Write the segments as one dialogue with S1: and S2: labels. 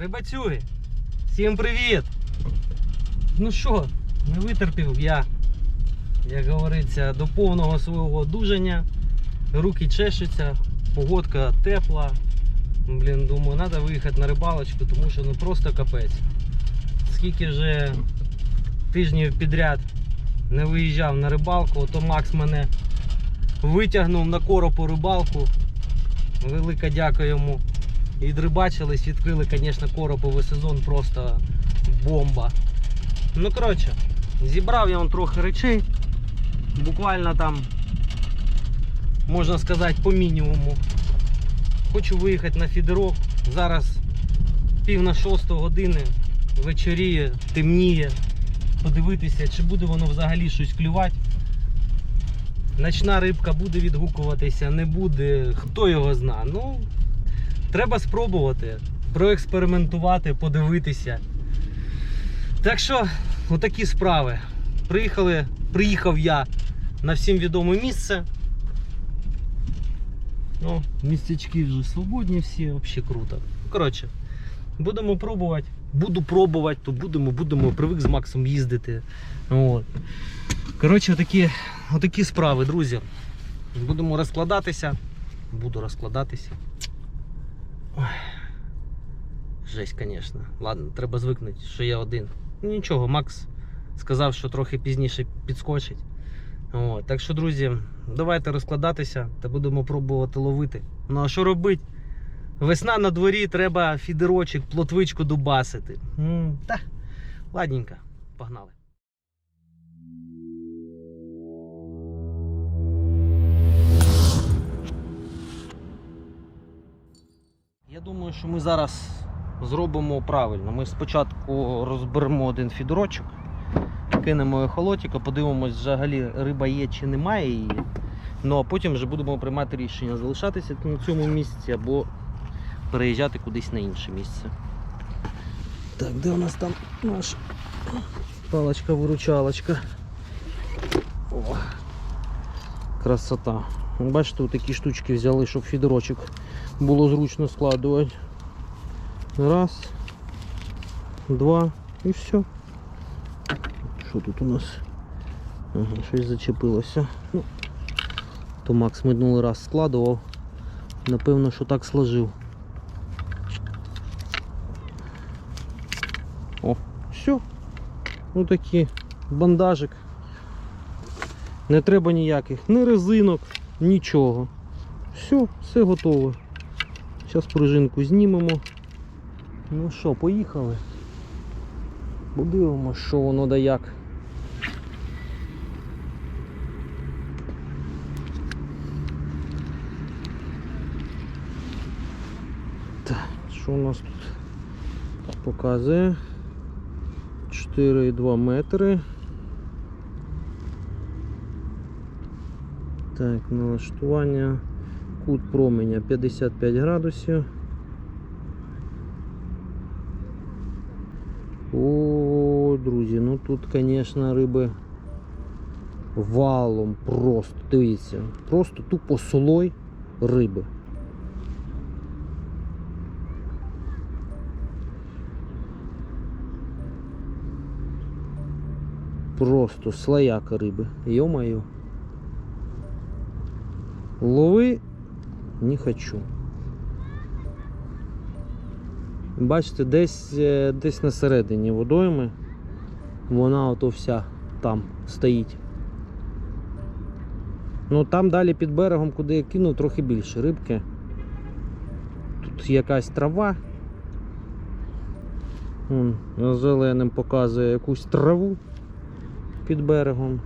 S1: Рибацюги, всім привіт! Ну що, не витерпів я, як говориться, до повного свого одужання. Руки чешуться, погодка тепла. Блін, думаю, треба виїхати на рибалочку, тому що ну просто капець. Скільки вже тижнів підряд не виїжджав на рибалку, то Макс мене витягнув на коропу рибалку. Велика дяка йому. Відрибачились, відкрили, звісно, короповий сезон просто бомба. Ну, коротше, зібрав я вам трохи речей. Буквально там, можна сказати, по мінімуму. Хочу виїхати на фідерок. Зараз пів на шосту години вечоріє, темніє. Подивитися, чи буде воно взагалі щось клювати. Ночна рибка буде відгукуватися, не буде, хто його зна. Ну, треба спробувати, проекспериментувати, подивитися. Так що, отакі справи. Приїхали, приїхав я на всім відоме місце. Ну, містечки вже свободні всі, взагалі круто. Коротше, будемо пробувати. Буду пробувати, то будемо, будемо, привик з Максом їздити. От. Коротше, отакі, отакі справи, друзі. Будемо розкладатися. Буду розкладатися. Ой. Жесть, звісно. Ладно, треба звикнути, що я один. Ну нічого, Макс сказав, що трохи пізніше підскочить. От. Так що, друзі, давайте розкладатися та будемо пробувати ловити. Ну а що робити? Весна на дворі, треба фідерочок, плотвичку дубасити. М, Та, ладненько, погнали. Я думаю, що ми зараз зробимо правильно. Ми спочатку розберемо один фідерочок, кинемо ехолотика, подивимось, взагалі риба є чи немає її. Ну а потім вже будемо приймати рішення залишатися на цьому місці або переїжджати кудись на інше місце. Так, де у нас там наша палочка-виручалочка? О, красота. Бачите, такі штучки взяли, щоб фідерочок було зручно складувати. Раз, два і все. Що тут у нас? Ага, щось зачепилося. Ну, то Макс минулий раз складував. Напевно, що так сложив. О, все. Ну такі бандажик. Не треба ніяких ні резинок, нічого. Все, все готове. Зараз пружинку знімемо. Ну що, поїхали. Подивимося, що воно да як. Що у нас тут показує? 4,2 метри. Так, налаштування. Кут променя 55 градусів. О, друзі, ну тут, звісно, риби валом просто, дивіться, просто тупо солой риби. Просто слояка риби. Ё-моё. Лови не хочу. Бачите, десь, е, десь на середині водойми вона ото вся там стоїть. Ну там далі під берегом, куди я кинув, трохи більше рибки. Тут якась трава. Вон, зеленим показує якусь траву під берегом.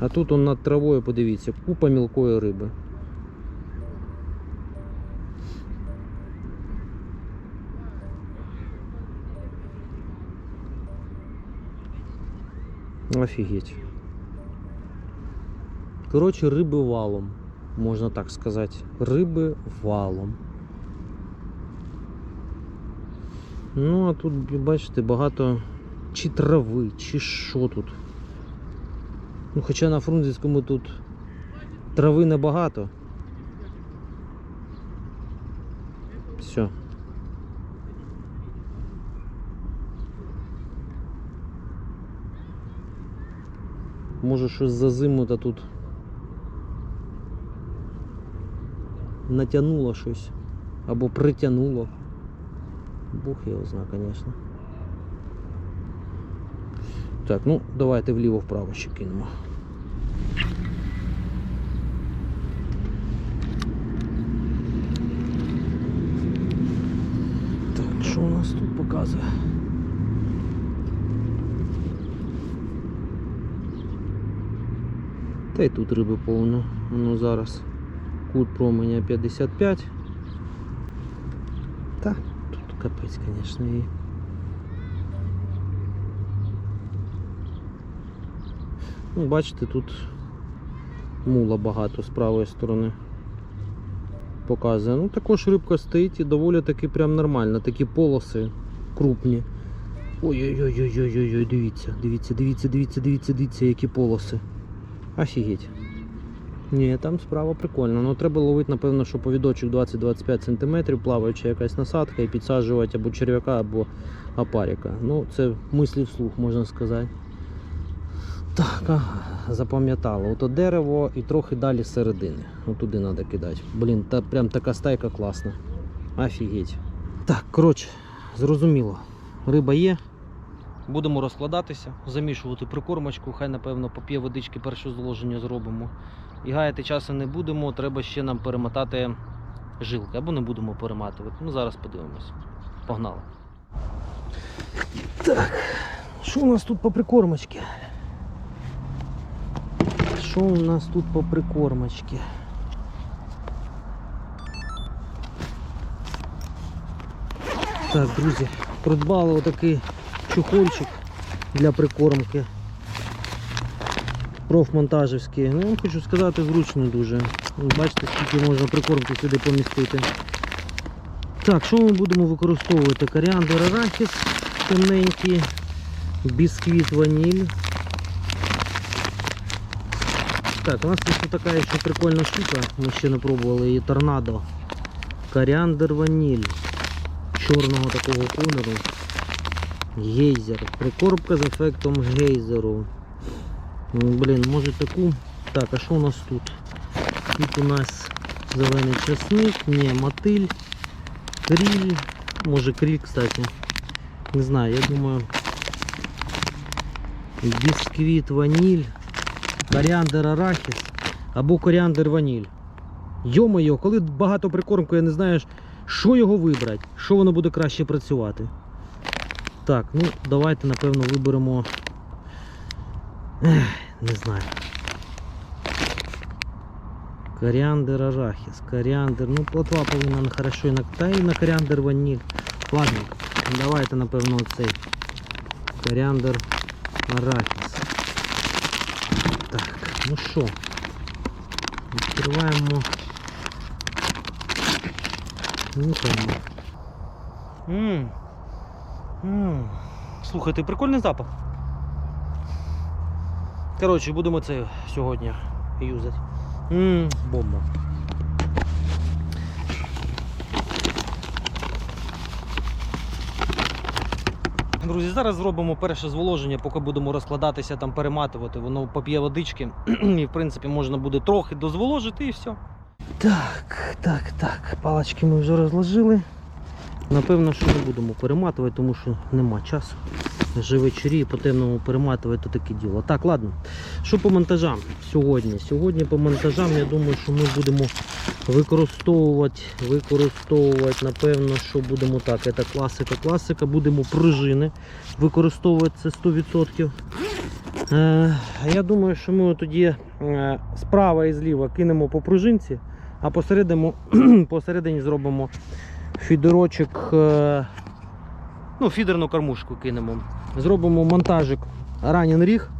S1: А тут он над травою, подивіться, купа мілкої риби. Офігеть. Коротше, риби валом, можна так сказати. Риби валом. Ну, а тут, бачите, багато чи трави, чи що тут. Ну, хоча на Фрунзенському тут трави небагато. Може щось за зиму та тут натягнуло щось. Або притягнуло. Бог його зна, звісно. Так, ну давайте вліво-вправо ще кинемо. Так, що у нас тут показує? Та й тут риби повно. Ну зараз кут променя 55. Та, тут капець, звісно, і. Ну, бачите, тут мула багато з правої сторони показує. Ну також рибка стоїть і доволі таки прям нормально. Такі полоси крупні. Ой-ой-ой-ой-ой-ой, дивіться, дивіться, дивіться, дивіться, дивіться, дивіться, які полоси. Офігеть. Ні, там справа прикольна. Ну треба ловити, напевно, що повідочок 20-25 см, плаваюча якась насадка і підсаджувати або черв'яка, або апаріка. Ну, це мислі вслух, можна сказати. Так, ага, запам'ятала. Ото дерево і трохи далі середини. Туди треба кидати. Блін, та прям така стайка класна. Офігеть. Так, коротше, зрозуміло. Риба є. Будемо розкладатися, замішувати прикормочку, хай напевно поп'є водички перше зложення зробимо. І гаяти часу не будемо, треба ще нам перемотати жилки, або не будемо перематувати. Ну зараз подивимось. Погнали. Так, що у нас тут по прикормочці? Що у нас тут по прикормочці? Так, друзі, придбали отакий чухольчик для прикормки. Профмонтажівський. Ну, хочу сказати, зручно дуже. Бачите, скільки можна прикормки сюди помістити. Так, що ми будемо використовувати? Коріандр арахіс темненький, бісквіт ваніль. Так, у нас тут така ще прикольна штука, ми ще не пробували її торнадо. Коріандр ваніль. Чорного такого кольору. Гейзер. Прикормка з ефектом гейзеру. Ну, Блін, може таку. Так, а що у нас тут? Тут у нас зелений чесник, ні, мотиль, кріль. Може кріль, кстати. Не знаю, я думаю. Бісквіт ваніль, коріандр арахіс або коріандр ваніль. Йо-моє, коли багато прикормку, я не знаю, що його вибрати, що воно буде краще працювати. Так, ну давайте напевно виберемо. Ех, не знаю. Коріандр арахіс, коріандр, ну плотва повинна хорошо і на та і на коріандр ваніль. Ладно, давайте напевно оцей. Коріандр арахіс. Так, ну що, відкриваємо. Нюхаємо. Ммм. Слухайте, прикольний запах. Коротше, будемо це сьогодні юзати. Ммм, бомба. Друзі, зараз зробимо перше зволоження, поки будемо розкладатися, там перематувати, воно поп'є водички. І в принципі можна буде трохи дозволожити і все. Так, так, так. Палочки ми вже розложили. Напевно, що не будемо перематувати, тому що нема часу. Вже вечорі і по темному перематувати то таке діло. Так, ладно. Що по монтажам сьогодні? Сьогодні по монтажам, я думаю, що ми будемо використовувати, використовувати, напевно, що будемо так. Це класика, класика. Будемо пружини використовувати це 100%. Е, я думаю, що ми тоді е, справа і зліва кинемо по пружинці, а посередині, посередині зробимо фідерочок, е, ну, фідерну кормушку кинемо. Зробимо монтажик ранен ріг.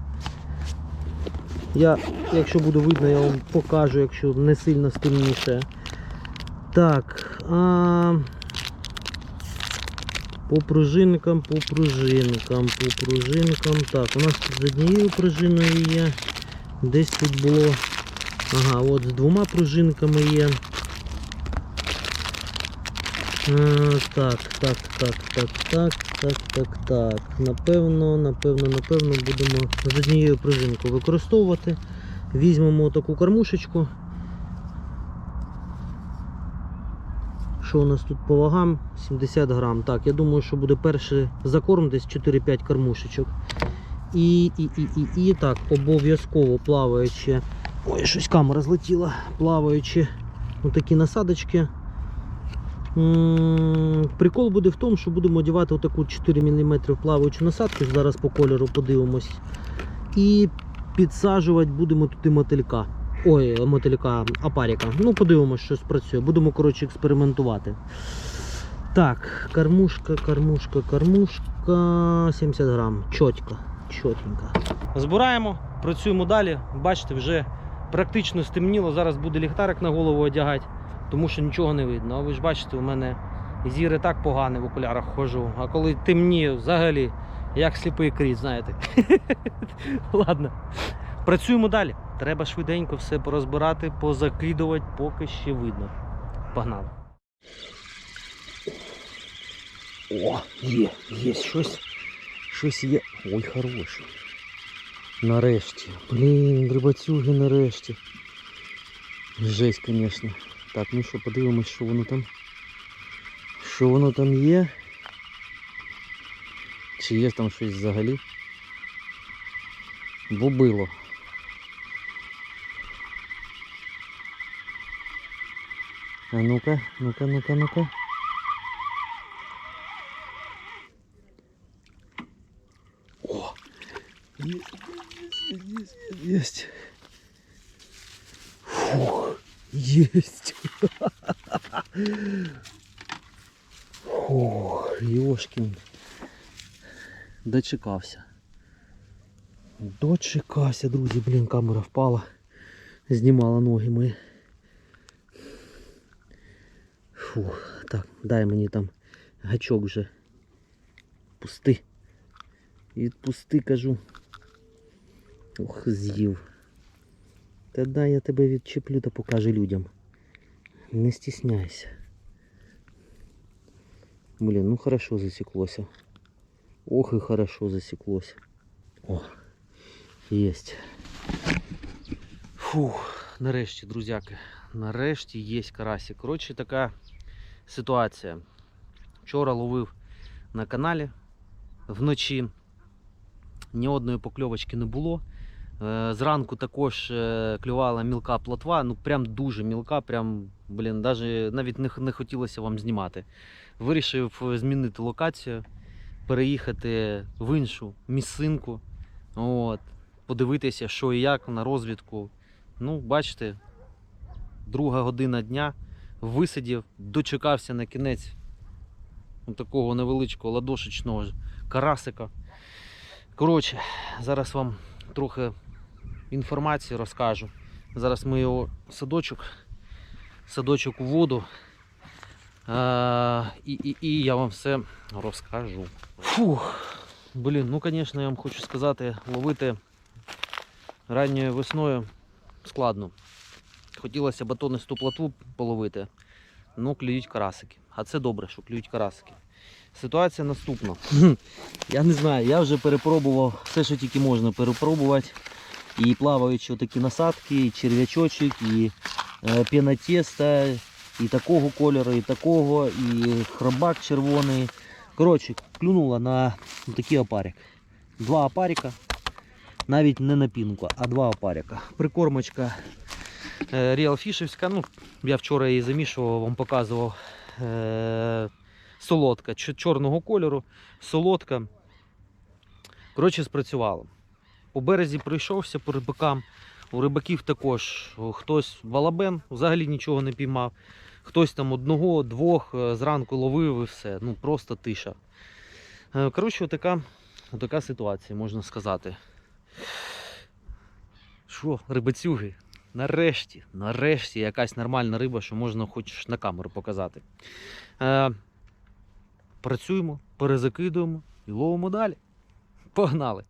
S1: Я, якщо буде видно, я вам покажу, якщо не сильно стильніше. Так. А... По пружинкам, по пружинкам, по пружинкам. Так, у нас тут з однією пружиною є. Десь тут було. Ага, от з двома пружинками є. Е, Так, так, так, так, так, так, так, так. Напевно, напевно, напевно будемо з однією пружинкою використовувати. Візьмемо таку кормушечку. Що у нас тут по вагам? 70 грам. Так, я думаю, що буде перший закорм десь 4-5 кормушечок. І, і, і, і, і так, обов'язково плаваючи. Ой, щось камера злетіла. Плаваючи отакі насадочки. Прикол буде в тому, що будемо одягати отаку 4 мм плаваючу насадку, зараз по кольору подивимось. І підсаджувати будемо туди мотилька. Ой, мотилька апаріка. Ну, подивимось, що спрацює. Будемо, коротше, експериментувати. Так, кормушка, кормушка, кормушка. 70 грам. Чотко, чотенько. Збираємо, працюємо далі. Бачите, вже практично стемніло. Зараз буде ліхтарик на голову одягати тому що нічого не видно. А ви ж бачите, у мене зір і так поганий в окулярах хожу. А коли темніє, взагалі, як сліпий кріт, знаєте. Ладно. Працюємо далі. Треба швиденько все порозбирати, позакидувати, поки ще видно. Погнали. О, є, є щось. Щось є. Ой, хороше. Нарешті. Блін, рибацюги нарешті. Жесть, звісно. Так, ну що, подивимось, що воно там. Що воно там є. Чи є там щось взагалі? Бубило. А ну-ка, ну-ка, ну-ка, ну-ка. О! Есть, есть, есть, Есть. Ох, Йошкін. Дочекався. Дочекався, друзі, блін, камера впала. Знімала ноги мої. Фух, так, дай мені там гачок вже. Пусти. Відпусти, кажу. Ох, з'їв. Дай я тебе відчеплю та покажу людям. Не стісняйся. Блін, ну хорошо засіклося. Ох і хорошо засіклося. О, єсть. Фух, нарешті, друзяки. Нарешті є карасик. Коротше, така ситуація. Вчора ловив на каналі вночі. Ні одної покльовочки не було. Е, Зранку також е, клювала мілка плотва, ну прям дуже мілка, прям, блін, даже навіть не, не хотілося вам знімати. Вирішив е, змінити локацію, переїхати в іншу місцинку, от, подивитися, що і як на розвідку. Ну, бачите, друга година дня висидів, дочекався на кінець такого невеличкого ладошечного карасика. Коротше, зараз вам трохи інформації розкажу. Зараз ми його садочок, садочок у воду. А, і, і, і я вам все розкажу. Фух, блін, ну звісно, я вам хочу сказати, ловити ранньою весною складно. Хотілося батонисту платву половити, ну клюють карасики. А це добре, що клюють карасики. Ситуація наступна. Я не знаю, я вже перепробував все, що тільки можна перепробувати. І плаваючи такі насадки, і черв'ячочок, і е, і такого кольору, і такого, і хробак червоний. Коротше, клюнула на такий опарик. Два опарика. Навіть не на пінку, а два опарика. Прикормочка е, Real Ну, я вчора її замішував, вам показував. Е, солодка, чорного кольору, солодка. Коротше, спрацювало. По березі пройшовся по рибакам. У рибаків також хтось балабен, взагалі нічого не піймав. Хтось там одного, двох е, зранку ловив і все. Ну просто тиша. Е, Коротше, отака, отака ситуація, можна сказати. Що, рибацюги? Нарешті, нарешті якась нормальна риба, що можна хоч на камеру показати. Працюємо, перезакидуємо і ловимо далі. Погнали!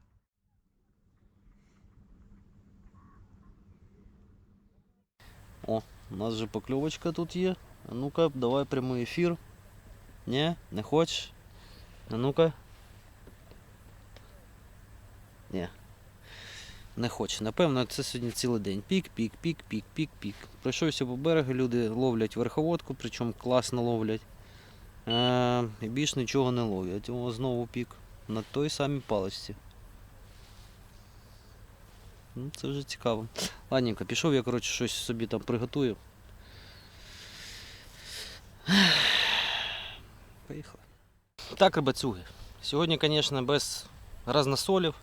S1: О, у нас же покльовочка тут є. А ну-ка, давай прямий ефір. Ні, не хочеш? А ну-ка. Ні. Не хоче. Напевно, це сьогодні цілий день. Пік, пік, пік, пік, пік, пік. Пройшовся по берегу, люди ловлять верховодку, причому класно ловлять. Е, і більш нічого не ловлять. О, знову пік. На той самій паличці. Ну, це вже цікаво. Ладненько, пішов я, коротше, щось собі там приготую. Поїхали. Так, рибацюги. Сьогодні, звісно, без разносолів,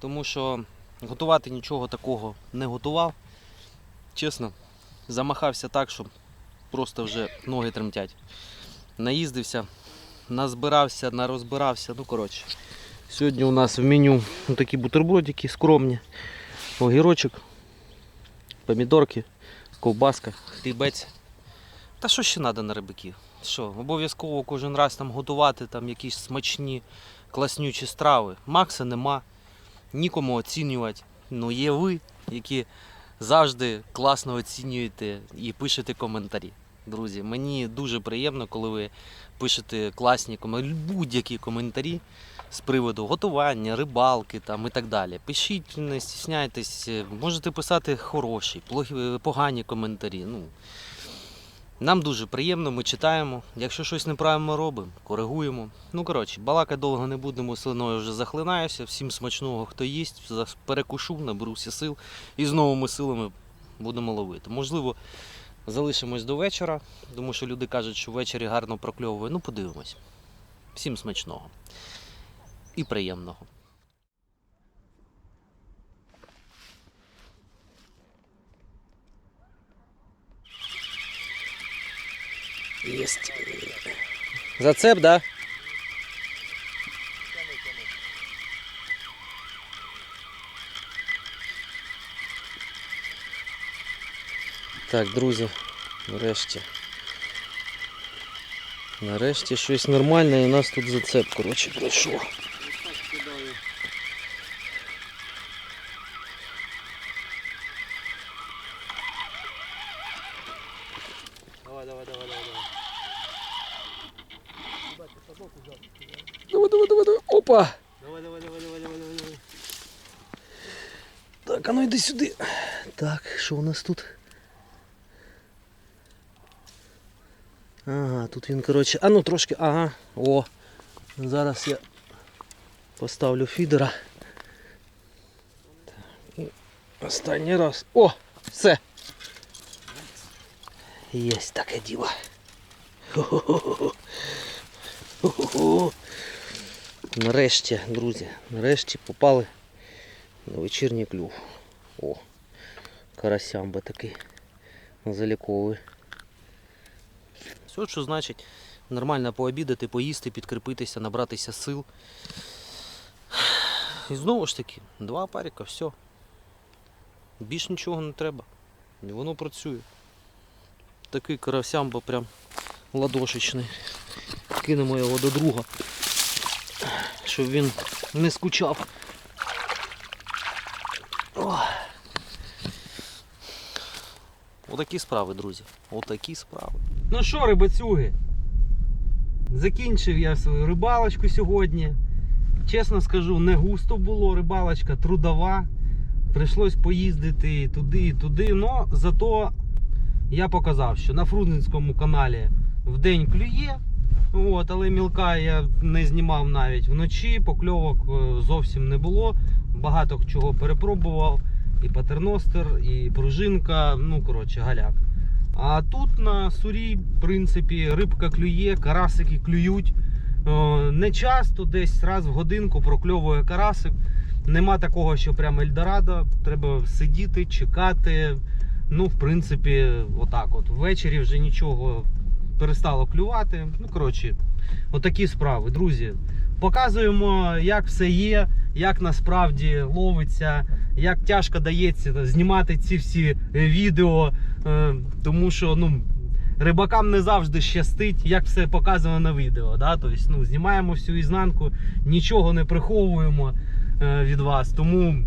S1: тому що готувати нічого такого не готував. Чесно, замахався так, що просто вже ноги тремтять. Наїздився, назбирався, нарозбирався. Ну, коротше. Сьогодні у нас в меню ну, такі бутербродики скромні. Огірочок, помідорки, ковбаска, хлібець. Та що ще треба на рибаків? Що, обов'язково кожен раз там готувати там якісь смачні, класнючі страви. Макса нема, нікому оцінювати. Ну є ви, які завжди класно оцінюєте і пишете коментарі. Друзі, мені дуже приємно, коли ви пишете класні будь-які коментарі з приводу готування, рибалки там і так далі. Пишіть, не стісняйтесь, можете писати хороші, погані коментарі. Ну, нам дуже приємно, ми читаємо. Якщо щось неправильно робимо, коригуємо. Ну, коротше, балакати довго не будемо, слиною вже захлинаюся. Всім смачного, хто їсть, перекушу, наберуся сил і з новими силами будемо ловити. Можливо, залишимось до вечора, тому що люди кажуть, що ввечері гарно прокльовує. Ну, подивимось. Всім смачного і приємного. Есть. Зацеп, да? Так, друзі, нарешті. Нарешті щось нормальне і у нас тут зацеп, коротше, пройшов. Давай, давай, давай, давай, давай. Давай, давай, давай, давай. Опа! Давай, давай, давай, давай, давай, давай, давай. Так, а ну йди сюди. Так, що у нас тут? Ага, тут він, коротше, а ну трошки, ага, о. Зараз я поставлю фідера. І останній раз. О! Все. Єсть таке діло. Хо-хо-хо. Нарешті, друзі, нарешті попали на вечірній клюв. О, карасям би такий заліковий. Все, що значить нормально пообідати, поїсти, підкріпитися, набратися сил. І знову ж таки, два паріка, все. Більш нічого не треба. І воно працює. Такий карасямба прям ладошечний. Кинемо його до друга, щоб він не скучав. О. Отакі справи, друзі. Отакі справи. Ну що, рибацюги? Закінчив я свою рибалочку сьогодні. Чесно скажу, не густо було рибалочка, трудова. Прийшлось поїздити туди, і туди. Но зато я показав, що на Фрунзенському каналі в день клює. От, але мілка я не знімав навіть вночі, покльовок е, зовсім не було. Багато чого перепробував. І патерностер, і пружинка, ну коротше, галяк. А тут на сурі, в принципі, рибка клює, карасики клюють. Не часто, десь раз в годинку прокльовує карасик. Нема такого, що прямо Ельдорадо. Треба сидіти, чекати. Ну, в принципі, отак от. Ввечері вже нічого перестало клювати. Ну, коротше, отакі справи, друзі. Показуємо, як все є, як насправді ловиться, як тяжко дається знімати ці всі е, відео. Е, Тому що ну, рибакам не завжди щастить, як все показано на відео. Да? Тобто, ну, знімаємо всю ізнанку, нічого не приховуємо е, від вас. Тому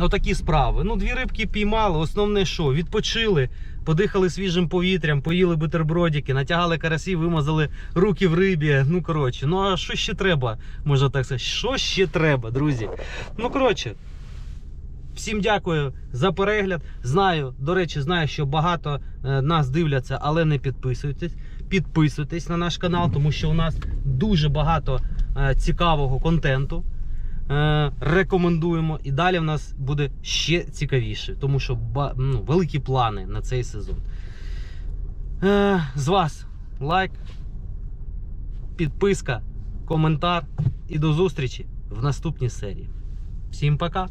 S1: Отакі справи. Ну, дві рибки піймали, основне що? Відпочили, подихали свіжим повітрям, поїли бутербродики, натягали карасі, вимазали руки в рибі. Ну, коротше, ну а що ще треба? Можна так сказати, що ще треба, друзі? Ну, коротше. Всім дякую за перегляд. Знаю, до речі, знаю, що багато е, нас дивляться, але не підписуйтесь. Підписуйтесь на наш канал, тому що у нас дуже багато е, цікавого контенту. Е, рекомендуємо. І далі в нас буде ще цікавіше, тому що ну, великі плани на цей сезон. Е, з вас лайк, підписка, коментар і до зустрічі в наступній серії. Всім пока!